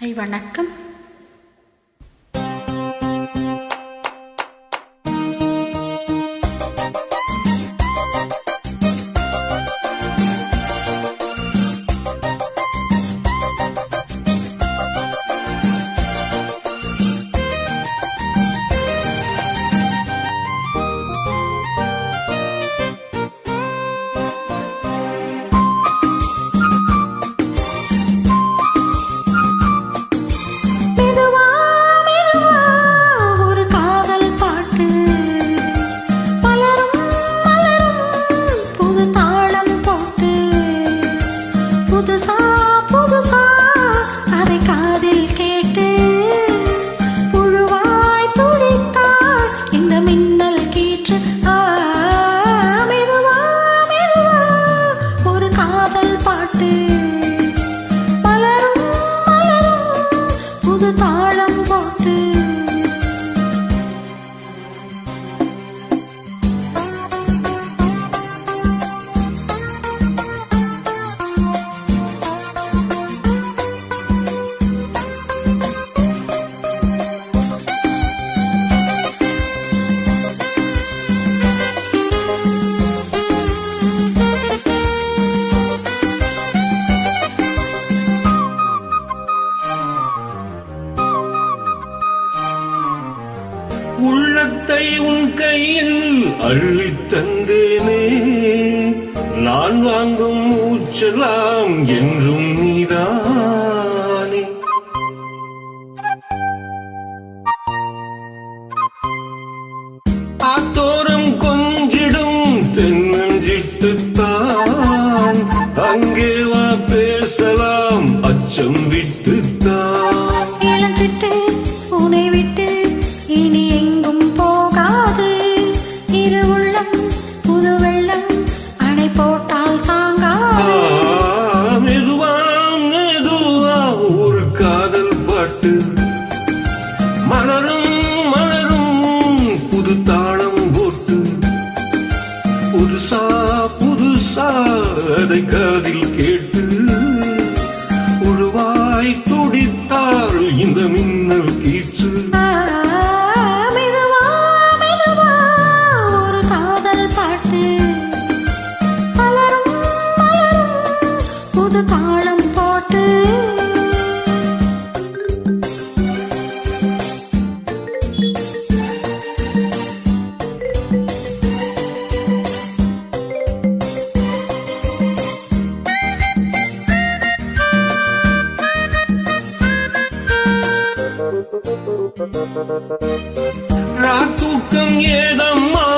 ஐ வணக்கம் உன் கையில் அள்ளி தந்தேனே. நான் வாங்கும் மூச்சலாம் என்றும் நீதானே. ஆத்தோரம் கொஞ்சிடும் தென்னஞ்சிட்டு தான் அங்கே வா பேசலாம். பாட்டு மலரும் மலரும் புது தாளம் போட்டு. புதுசா புதுசா அதை காதில் கேட்டு. உழுவாய் துடித்தாள் இந்த மின் ராத்தூக்கம் ஏதம்மா?